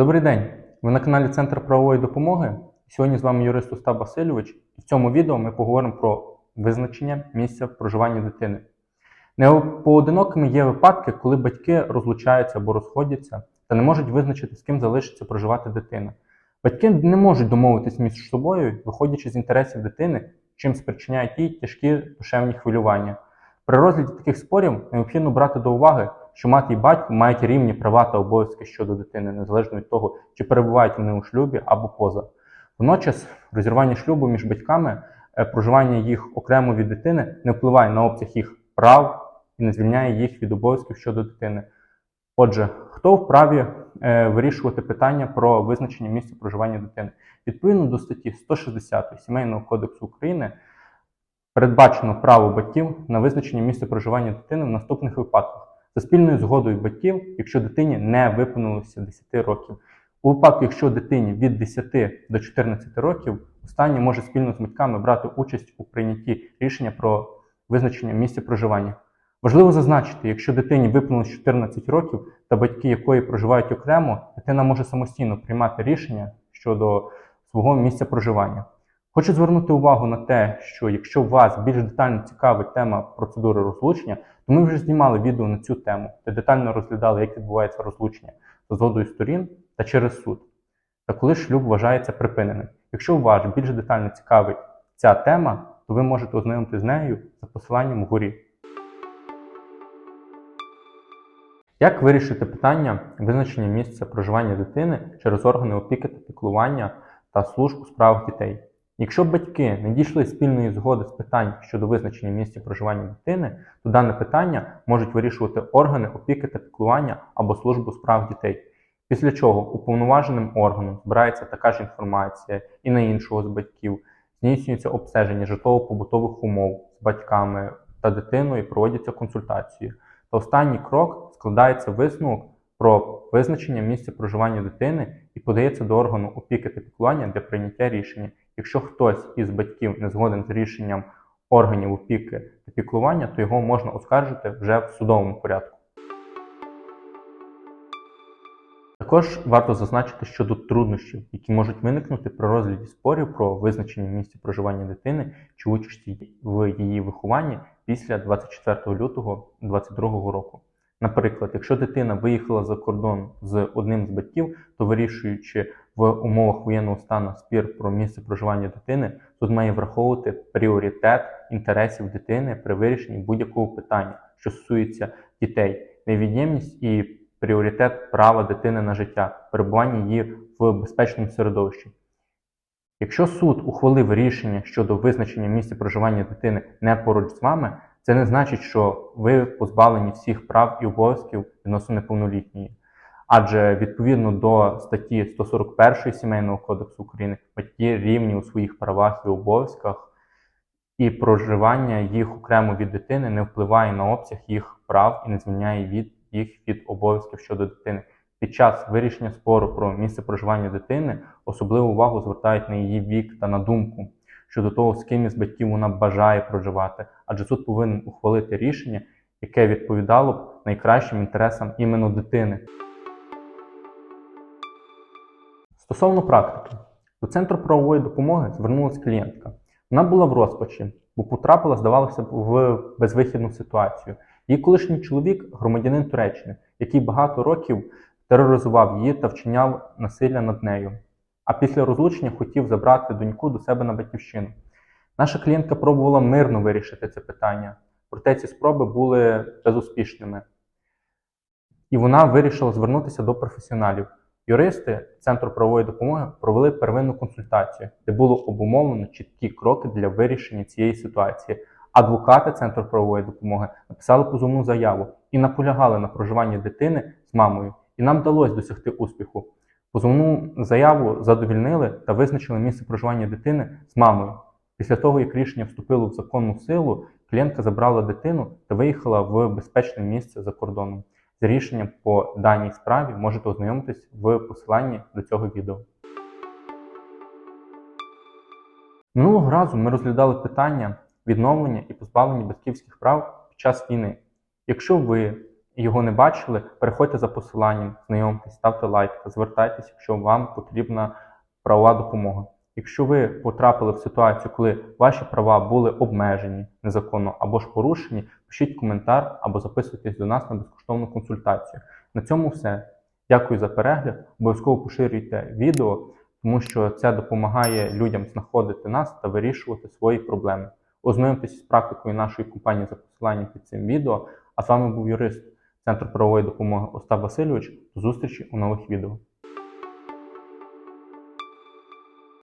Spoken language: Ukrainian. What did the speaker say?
Добрий день! Ви на каналі Центр правової допомоги. Сьогодні з вами юрист Остап Васильович. І в цьому відео ми поговоримо про визначення місця проживання дитини. Непоодинокими є випадки, коли батьки розлучаються або розходяться та не можуть визначити, з ким залишиться проживати дитина. Батьки не можуть домовитись між собою, виходячи з інтересів дитини, чим спричиняють їй тяжкі душевні хвилювання. При розгляді таких спорів необхідно брати до уваги, що мати і батько мають рівні права та обов'язки щодо дитини, незалежно від того, чи перебувають вони у шлюбі або поза. Водночас, розірвання шлюбу між батьками, е, проживання їх окремо від дитини не впливає на обсяг їх прав і не звільняє їх від обов'язків щодо дитини. Отже, хто вправі е, вирішувати питання про визначення місця проживання дитини? Відповідно до статті 160 Сімейного кодексу України передбачено право батьків на визначення місця проживання дитини в наступних випадках за спільною згодою батьків, якщо дитині не виповнилося 10 років. У випадку, якщо дитині від 10 до 14 років, останній може спільно з батьками брати участь у прийнятті рішення про визначення місця проживання. Важливо зазначити, якщо дитині виповнилось 14 років та батьки якої проживають окремо, дитина може самостійно приймати рішення щодо свого місця проживання. Хочу звернути увагу на те, що якщо вас більш детально цікавить тема процедури розлучення, ми вже знімали відео на цю тему, де детально розглядали, як відбувається розлучення за згодою сторін та через суд, та коли шлюб вважається припиненим. Якщо вас більш детально цікавить ця тема, то ви можете ознайомитися з нею за посиланням вгорі. Як вирішити питання визначення місця проживання дитини через органи опіки та піклування та служб у справах дітей? Якщо батьки не дійшли спільної згоди з питань щодо визначення місця проживання дитини, то дане питання можуть вирішувати органи опіки та піклування або службу у справах дітей. Після чого уповноваженим органом збирається така ж інформація і на іншого з батьків, здійснюється обстеження житлово-побутових умов з батьками та дитиною, проводяться консультації. Та останній крок складається висновок про визначення місця проживання дитини і подається до органу опіки та піклування для прийняття рішення. Якщо хтось із батьків не згоден з рішенням органів опіки та піклування, то його можна оскаржити вже в судовому порядку. Також варто зазначити щодо труднощів, які можуть виникнути при розгляді спорів про визначення місця проживання дитини чи участі в її вихованні після 24 лютого 2022 року. Наприклад, якщо дитина виїхала за кордон з одним з батьків, то вирішуючи в умовах воєнного стану спір про місце проживання дитини, суд має враховувати пріоритет інтересів дитини при вирішенні будь-якого питання, що стосується дітей, невід'ємність і пріоритет права дитини на життя, перебування її в безпечному середовищі. Якщо суд ухвалив рішення щодо визначення місця проживання дитини не поруч з вами, це не значить, що ви позбавлені всіх прав і обов'язків відносно неповнолітньої. Адже відповідно до статті 141 Сімейного кодексу України батьки рівні у своїх правах і обов'язках, і проживання їх окремо від дитини не впливає на обсяг їх прав і не звільняє від їх від обов'язків щодо дитини. Під час вирішення спору про місце проживання дитини особливу увагу звертають на її вік та на думку щодо того, з ким із батьків вона бажає проживати, адже суд повинен ухвалити рішення, яке відповідало б найкращим інтересам іменно дитини. Стосовно практики, до центру правової допомоги звернулася клієнтка. Вона була в розпачі, бо потрапила, здавалося б, в безвихідну ситуацію. Її колишній чоловік громадянин Туреччини, який багато років тероризував її та вчиняв насилля над нею. А після розлучення хотів забрати доньку до себе на батьківщину. Наша клієнтка пробувала мирно вирішити це питання, проте ці спроби були безуспішними. І вона вирішила звернутися до професіоналів. Юристи Центру правової допомоги провели первинну консультацію, де було обумовлено чіткі кроки для вирішення цієї ситуації. Адвокати Центру правової допомоги написали позовну заяву і наполягали на проживанні дитини з мамою. І нам вдалося досягти успіху. Позовну заяву задовільнили та визначили місце проживання дитини з мамою. Після того, як рішення вступило в законну силу, клієнтка забрала дитину та виїхала в безпечне місце за кордоном. З рішенням по даній справі можете ознайомитись в посиланні до цього відео. Минулого разу ми розглядали питання відновлення і позбавлення батьківських прав під час війни. Якщо ви його не бачили, переходьте за посиланням, знайомтесь, ставте лайк та звертайтеся, якщо вам потрібна правова допомога. Якщо ви потрапили в ситуацію, коли ваші права були обмежені незаконно або ж порушені, пишіть коментар або записуйтесь до нас на безкоштовну консультацію. На цьому все. Дякую за перегляд. Обов'язково поширюйте відео, тому що це допомагає людям знаходити нас та вирішувати свої проблеми. Ознайомтесь з практикою нашої компанії за посиланням під цим відео. А з вами був юрист Центру правової допомоги Остап Васильович. До зустрічі у нових відео.